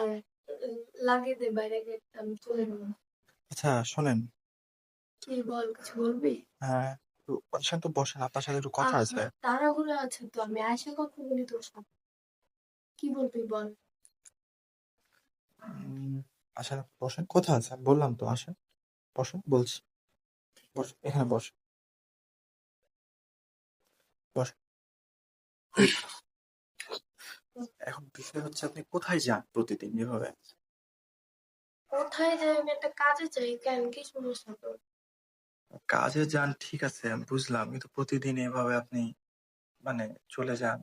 আর লাগিয়ে দে বাইরে গেটটা আমি চলে যাব আচ্ছা শোনেন। কি বল কিছু বলবি? হ্যাঁ তো বসেন আপনার সাথে একটু কথা আছে। তাড়াহুড়ো আছে তো আমি আসে কথা বলি তোর সাথে। কি বলবি বল? আচ্ছা বসেন কথা আছে বললাম তো আসেন। বসেন বলছি। বসেন এখানে বসেন। বসেন। এখন বিষয় হচ্ছে আপনি কোথায় যান প্রতিদিন এভাবে কোথায় যাই? আমি একটা কাজে চাই কেন? কি সমস্যা তোর? কাজে যান ঠিক আছে আমি বুঝলাম। কিন্তু প্রতিদিন এভাবে আপনি মানে চলে যান।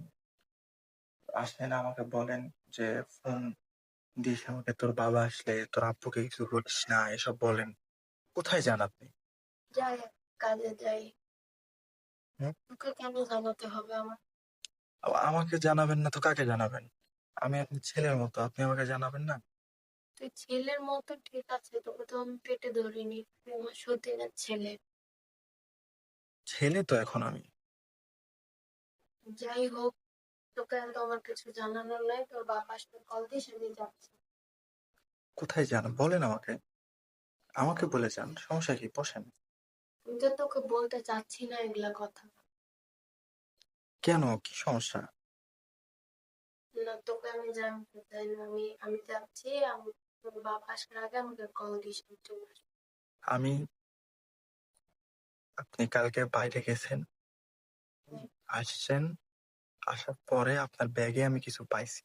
আসেন আমাকে বলেন যে ফোন দিস আমাকে তোর বাবা আসলে তোর আব্বুকে কিছু বলিস না এসব বলেন। কোথায় যান আপনি? যাই কাজে যাই? তোকে কেন জানাতে হবে আমার? আমাকে জানাবেন না তো কাকে জানাবেন? আমি আপনি ছেলের মতো আপনি আমাকে জানাবেন না? তুই ছেলের মতো ঠিক আছে তোকে তো আমি পেটে ধরিনি তুই আমার সতীনের ছেলে। ছেলে তো এখন আমি। যাই হোক তোকে আর আমার কিছু জানানোর নাই তোর বাবা আসলে কল দিস আমি যাচ্ছি। কোথায় যান? বলেন আমাকে। আমাকে বলে যান সমস্যা কি? বসেন। আমি তো তোকে বলতে চাচ্ছি না এগুলা কথা। কেন? কি সমস্যা? না তোকে আমি জানতে চাই না। আমি আমি যাচ্ছি আমি তোর বাবা আসার আগে আমাকে কল দিস আমি চলে আসব। আমি আপনি কালকে বাইরে গেছেন। আসছেন আসার পরে আপনার ব্যাগে আমি কিছু পাইছি।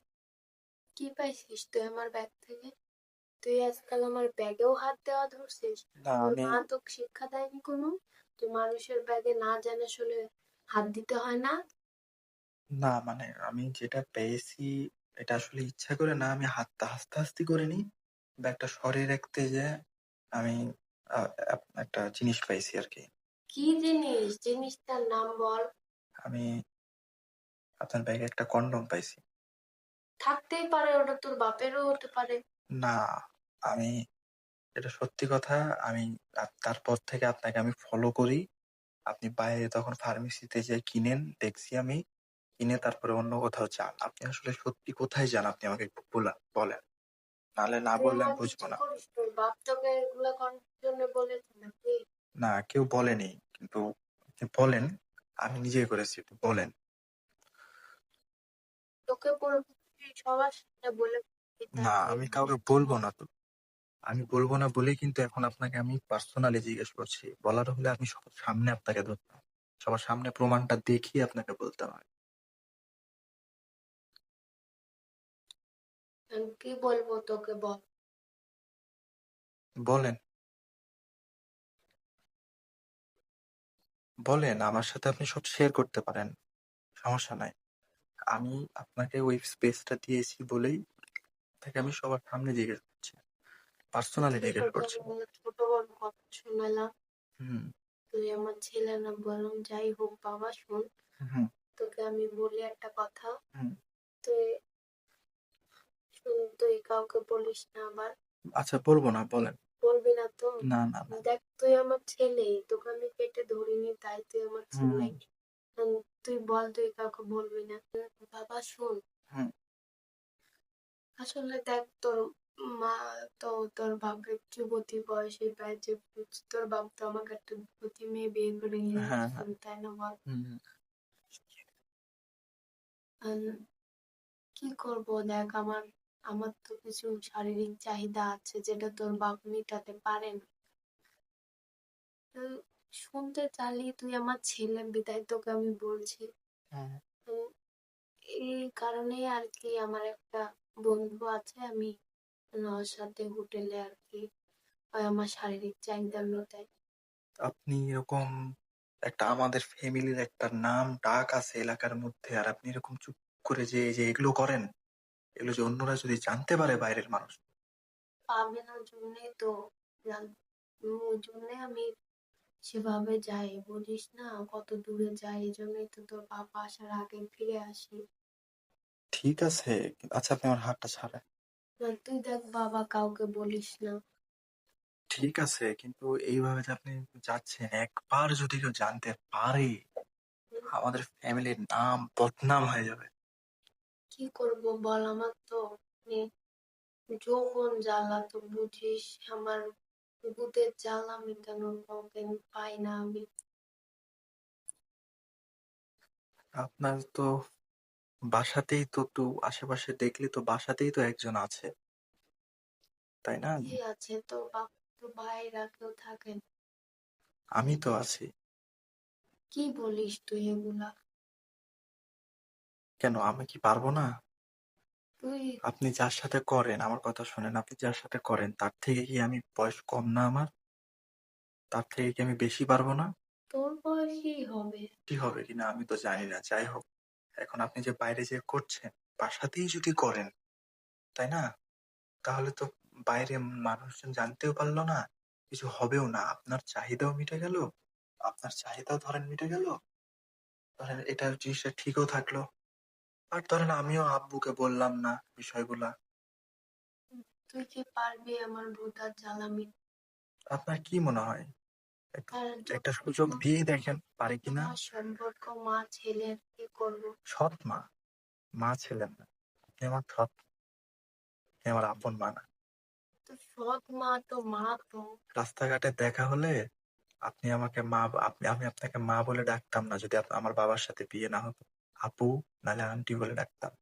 কি পাইছিস তুই আমার ব্যাগ থেকে? তুই আজকাল আমার ব্যাগেও হাত দেওয়া ধরছিস। মা তোকে শিক্ষা দেয়নি কোনো? তুই মানুষের ব্যাগে না জানা শুনে হাত দিতে হয় না? না মানে আমি যেটা পেয়েছি এটা আসলে ইচ্ছা করে না আমি হাতটা হাসতে হাসতে করিনি। ব্যাগটা সরিয়ে রাখতে যে আমি আপ- একটা জিনিস পাইছি আর কি। কি জিনিস? জিনিসটার নাম বল। আমি আপনার ব্যাগে একটা কন্ডম পাইছি। থাকতেই পারে ওটা তোর বাপেরও হতে পারে। না আমি এটা সত্যি কথা আমি তারপর থেকে আপনাকে আমি ফলো করি। আপনি বাইরে তখন ফার্মেসিতে যে কিনেন দেখছি আমি কিনে তারপরে অন্য কোথাও যান আপনি আসলে সত্যি কোথায় যান আপনি আমাকে একটু বলা- বলেন। নাহলে না বললে আমি বুঝব না। না কেউ বলেনি কিন্তু আপনি বলেন আমি নিজে করেছি একটু বলেন। তোকে সবার বলে না আমি কাউকে বলব না তো। আমি বলব না বলেই কিন্তু এখন আপনাকে আমি পার্সোনালি জিজ্ঞেস করছি। বলার হলে আমি সবার সামনে আপনাকে ধরতাম। সবার সামনে প্রমাণটা দেখিয়ে আপনাকে বলতাম আমি। কি বলব তোকে বল? বলেন। বলেন আমার সাথে আপনি সব শেয়ার করতে পারেন সমস্যা নাই। আমি আপনাকে ওই স্পেসটা দিয়েছি বলেই তাকে আমি সবার সামনে জিজ্ঞেস করছি পার্সোনালি জিজ্ঞেস করছি। ছোট বড় কথা শোনালাম। হুম। তুই আমার ছেলে না বললাম যাই হোক বাবা শোন। হুম। তোকে আমি বলি একটা কথা হুম। তুই শুন তুই কাউকে বলিস না আবার। আচ্ছা বলব না বলেন। বলবি না তো? না না না। দেখ তুই আমার ছেলে তোকে আমি পেটে ধরিনি তাই তুই আমার ছেলে। উম, তুই বল তুই কাউকে বলবি না। বাবা শোন। হুম। আসলে দেখ তোর মা তো তোর বাপের যুবতী বয়সে প্রায় যে তোর বাপ তো আমাকে একটা যুবতী মেয়ে বিয়ে করে নিয়ে হ্যাঁ, আসছিল, তাই না বল? হুম উম, কি করব দেখ আমার আমার তো কিছু শারীরিক চাহিদা আছে যেটা তোর বাপ মেটাতে পারে না। শুনতে চালি তুই আমার ছেলে বিদায় তোকে আমি বলছি। হ্যাঁ। তো এই কারণেই আর কি আমার একটা বন্ধু আছে আমি ওর সাথে হোটেলে আর কি আমার শারীরিক চাহিদা মেটাই। আপনি এরকম একটা আমাদের ফ্যামিলির একটা নাম ডাক আছে এলাকার মধ্যে আর আপনি এরকম চুপ করে যে যে এগুলো করেন? এগুলো যে অন্যরা যদি জানতে পারে বাইরের মানুষ। পাবে না জন্যই তো। জন্যে আমি সেভাবে যাই বুঝিস না কত দূরে যাই এই জন্যই তো তোর বাবা আসার আগে ফিরে আসি। ঠিক আছে আচ্ছা আপনি আমার হাতটা ছাড়েন। আর তুই দেখ বাবা কাউকে বলিস না। ঠিক আছে কিন্তু এইভাবে যে আপনি যাচ্ছেন একবার যদি কেউ জানতে পারে আমাদের ফ্যামিলির নাম বদনাম হয়ে যাবে। কি করব বল আমার তো? মানে যৌবন জ্বালা তো বুঝিস আমার বুকের জ্বালা মেটানোর কাউকে পাই না আমি। আপনার তো বাসাতেই তো একটু আশেপাশে দেখলে তো বাসাতেই তো একজন আছে তাই না? কি আছে? তো তো ভাইরা কেউ থাকেন? আমি তো আছি। কি বলিস তুই এগুলা? কেন? আমি কি পারব না? তুই আপনি যার সাথে করেন আমার কথা শোনেন আপনি যার সাথে করেন তার থেকে কি আমি বয়স কম না আমার? তার থেকে কি আমি বেশি পারব না? তোর বয়সী হবে। কি হবে কিনা আমি তো জানি না যাই হোক। এখন আপনি যে বাইরে যে করছেন বাসাতেই যদি করেন তাই না? তাহলে তো বাইরে মানুষজন জানতেও পারল না কিছু হবেও না। আপনার চাহিদাও মিটে গেল আপনার চাহিদাও ধরেন মিটে গেল। ধরেন এটা জিনিসটা ঠিকও থাকল। আর ধরেন আমিও আব্বুকে বললাম না বিষয়গুলা। তুই কি পারবি আমার ভূতার জ্বালা মিট আপনার কি মনে হয়? আর একটা সুযোগ দিয়ে দেখেন পারে কিনা আমার সম্পর্ক মা ছেলের কি করব? সৎ মা। মা ছিলেন না। আপনি আমার সৎ। আপনি আমার আপন মা না। তো সৎ মা তো মা তো। রাস্তাঘাটে দেখা হলে আপনি আমাকে মা আপনি আমি আপনাকে মা বলে ডাকতাম না যদি আপ- আমার বাবার সাথে বিয়ে না হতো। আপু নাহলে আন্টি বলে ডাকতাম